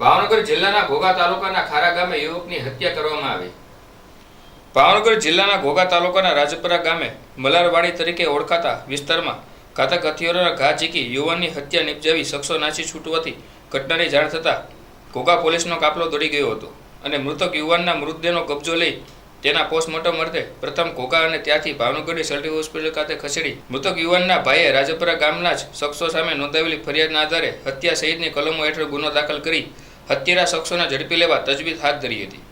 ભાવનગર જિલ્લાના ઘોઘા તાલુકાના ખારા ગામે યુવકની હત્યા કરવામાં આવી. ભાવનગર જિલ્લાના ઘોઘા તાલુકાના રાજપરા ગામે મલારવાડી તરીકે ઓળખાતા વિસ્તારમાં ઘાતક હથિયારોના ઘા ઝીકી યુવાનની હત્યા નિપજાવી શખ્સો નાસી છૂટવાથી ઘટનાની જાણ થતાં ઘોઘા પોલીસનો કાફલો દોડી ગયો હતો અને મૃતક યુવાનના મૃતદેહનો કબજો લઈ તેના પોસ્ટમોર્ટમ અર્થે પ્રથમ ઘોઘા અને ત્યાંથી ભાવનગરની સર્ટી હોસ્પિટલ ખાતે ખસેડી મૃતક યુવાનના ભાઈએ રાજપરા ગામના જ શખ્સો સામે નોંધાવેલી ફરિયાદના આધારે હત્યા સહિતની કલમો હેઠળ ગુનો દાખલ કરી હત્યારા શખ્સોને ઝડપી લેવા તજવીજ હાથ ધરી હતી.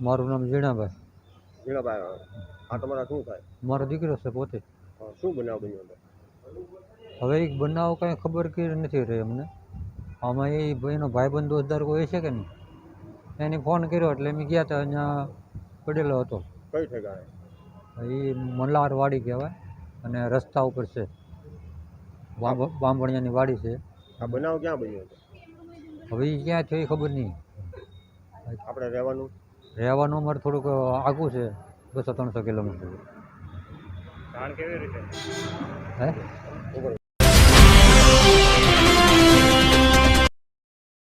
મારું નામ ઝીણાભાઈ. ઝીણાભાઈ આ તમારા શું થાય? મારો દીકરો છે પોતે. હા, શું બનાવ બન્યો હતો? હવે એક બનાવ કાંઈ ખબર કે નથી રહી અમને આમાં એ ભાઈનો ભાઈબંધ દોસ્તદાર કોઈ છે કે નહીં? એને ફોન કર્યો એટલે અમે ગયા હતા અહીંયા પડેલો હતો. કઈ ઠેકાણે? એ મલ્હાર વાડી કહેવાય અને રસ્તા ઉપર છે. બાંભ- બાંભણિયાની વાડી છે. આ બનાવ ક્યાં બન્યો હતો? હવે એ ક્યાં છે એ ખબર નહીં. આપણે રહેવાનું? રહેવાનું અમારે થોડુંક આઘું છે બસો ત્રણસો કિલોમીટર. જાણ કેવી રીતે? હે?